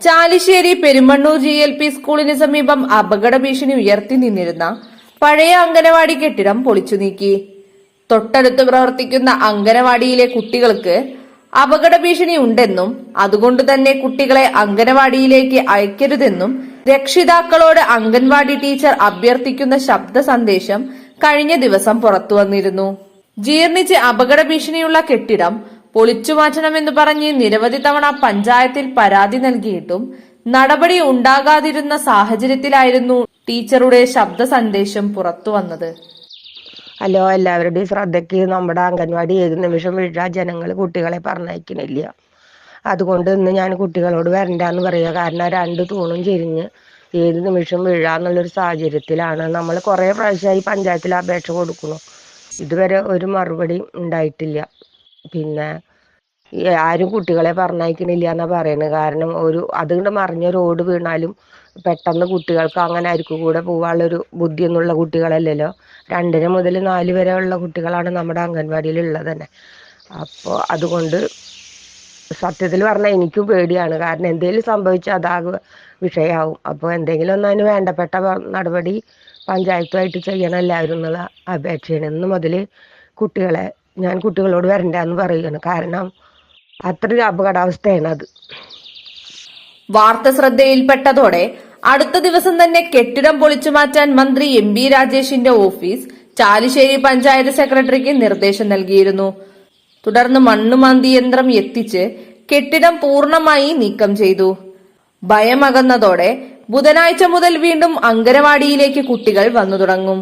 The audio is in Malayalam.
Chalissery Perumannur G L P സ്കൂളിന് സമീപം അപകട ഭീഷണി ഉയർത്തി നിന്നിരുന്ന പഴയ അംഗനവാടി കെട്ടിടം പൊളിച്ചു നീക്കി. തൊട്ടടുത്ത് പ്രവർത്തിക്കുന്ന അംഗനവാടിയിലെ കുട്ടികൾക്ക് അപകട ഭീഷണി ഉണ്ടെന്നും അതുകൊണ്ട് തന്നെ കുട്ടികളെ അംഗനവാടിയിലേക്ക് അയക്കരുതെന്നും രക്ഷിതാക്കളോട് അംഗൻവാടി ടീച്ചർ അഭ്യർത്ഥിക്കുന്ന ശബ്ദ സന്ദേശം കഴിഞ്ഞ ദിവസം പുറത്തു വന്നിരുന്നു. ജീർണിച്ച് അപകട ഭീഷണിയുള്ള കെട്ടിടം പൊളിച്ചു മാറ്റണമെന്ന് പറഞ്ഞ് നിരവധി തവണ പഞ്ചായത്തിൽ പരാതി നൽകിയിട്ടും നടപടി ഉണ്ടാകാതിരുന്ന സാഹചര്യത്തിലായിരുന്നു ടീച്ചറുടെ ശബ്ദ സന്ദേശം പുറത്തു വന്നത്. ഹലോ എല്ലാവരുടെയും ശ്രദ്ധയ്ക്ക് നമ്മുടെ അംഗൻവാടി ഏത് നിമിഷം വീഴാ ജനങ്ങൾ കുട്ടികളെ പറഞ്ഞയക്കണില്ല. അതുകൊണ്ട് ഇന്ന് ഞാൻ കുട്ടികളോട് വരണ്ടെന്ന് പറയുക കാരണം രണ്ട് തൂണും ചെരിഞ്ഞ് ഏത് നിമിഷം വീഴാന്നുള്ളൊരു സാഹചര്യത്തിലാണ്. നമ്മൾ കുറേ പ്രാവശ്യമായി പഞ്ചായത്തിൽ അപേക്ഷ കൊടുക്കുന്നു. ഇതുവരെ ഒരു മറുപടി ഉണ്ടായിട്ടില്ല. പിന്നെ ആരും കുട്ടികളെ പറഞ്ഞയക്കണില്ല എന്നാ പറയുന്നത് കാരണം ഒരു അതുകൊണ്ട് മറിഞ്ഞ റോഡ് വീണാലും പെട്ടെന്ന് കുട്ടികൾക്ക് അങ്ങനെ ആയിരിക്കും കൂടെ പോകാനുള്ളൊരു ബുദ്ധിയൊന്നുള്ള കുട്ടികളല്ലല്ലോ. രണ്ടര മുതൽ നാല് വരെ ഉള്ള കുട്ടികളാണ് നമ്മുടെ അംഗൻവാടിയിൽ ഉള്ളത് തന്നെ അപ്പോൾ അതുകൊണ്ട് സത്യത്തിൽ പറഞ്ഞാൽ എനിക്കും പേടിയാണ്. കാരണം എന്തെങ്കിലും സംഭവിച്ചാൽ അതാകെ വിഷയമാവും അപ്പോൾ എന്തെങ്കിലും ഒന്ന് അതിന് വേണ്ടപ്പെട്ട നടപടി പഞ്ചായത്തുമായിട്ട് ചെയ്യണം എല്ലാവരും എന്നുള്ള അപേക്ഷയാണ്. ഇന്ന് മുതൽ കുട്ടികളെ ഞാൻ കുട്ടികളോട് വരണ്ട എന്ന് പറയുകയാണ്. കാരണം അത്രയൊരു അപകടാവസ്ഥയാണ് അത്. വാർത്ത ശ്രദ്ധയിൽപ്പെട്ടതോടെ അടുത്ത ദിവസം തന്നെ കെട്ടിടം പൊളിച്ചു മാറ്റാൻ മന്ത്രി എം ബി രാജേഷിന്റെ ഓഫീസ് ചാലിശ്ശേരി പഞ്ചായത്ത് സെക്രട്ടറിക്ക് നിർദ്ദേശം നൽകിയിരുന്നു. തുടർന്ന് മണ്ണുമാന്തി യന്ത്രം എത്തിച്ച് കെട്ടിടം പൂർണമായി നീക്കം ചെയ്തു. ഭയമകന്നതോടെ ബുധനാഴ്ച മുതൽ വീണ്ടും അങ്കനവാടിയിലേക്ക് കുട്ടികൾ വന്നു തുടങ്ങും.